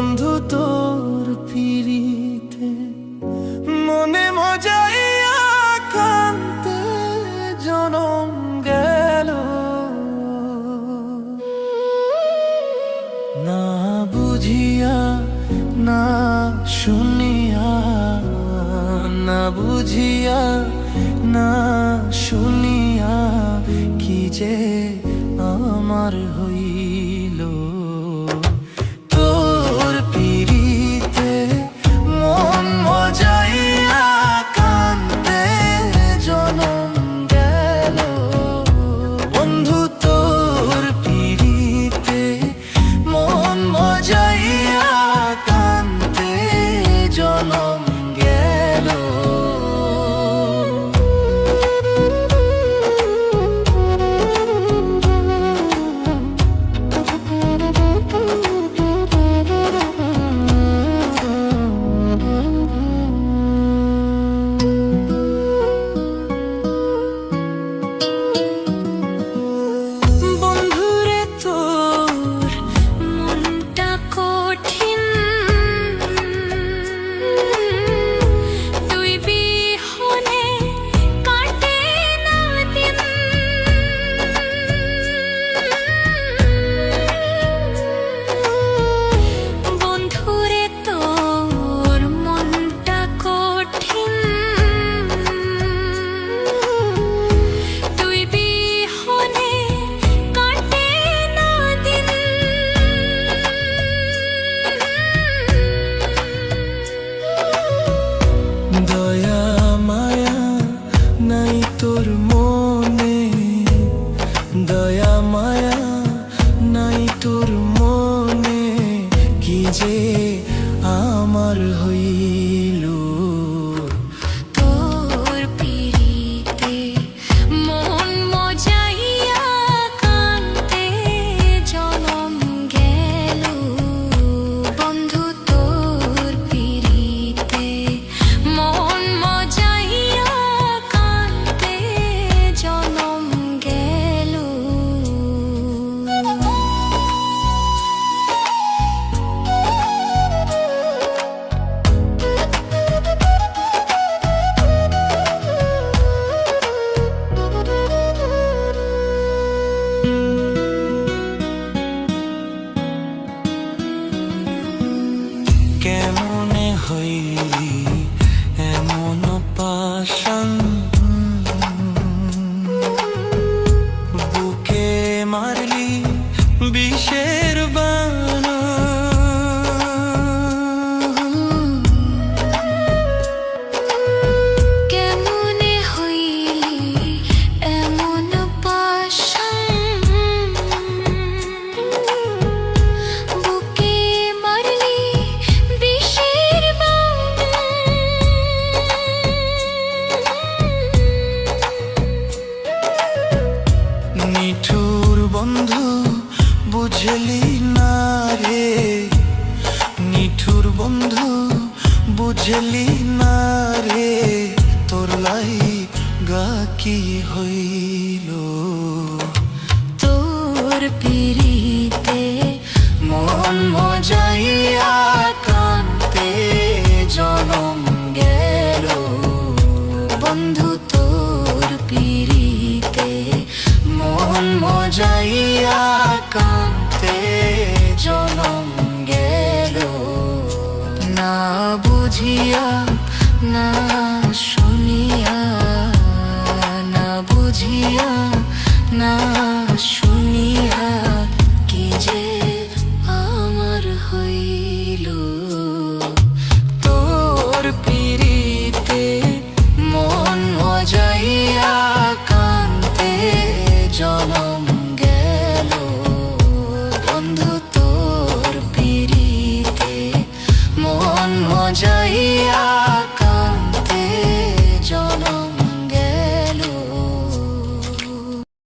বন্ধু তোর ফিরিতে মনে মজাইয়া কান্তে জনম গেল। না বুঝিয়া, না শুনিয়া, না বুঝিয়া, না শুনিয়া কি যে আমার হইল। যে আমার হই হইলি এমন পাশান মিঠুর বন্ধু, বুঝলি না রে? নিঠুর বন্ধু, বুঝলি না রে? তোর লাই গা কি হইল? তোর পিড়ি বুঝিয়া না শুনিয়া, না বুঝিয়া না শুনিয়া কি যে আমার হইল। তোর পিড়িতে মন মজাইয়া কান্তে জনা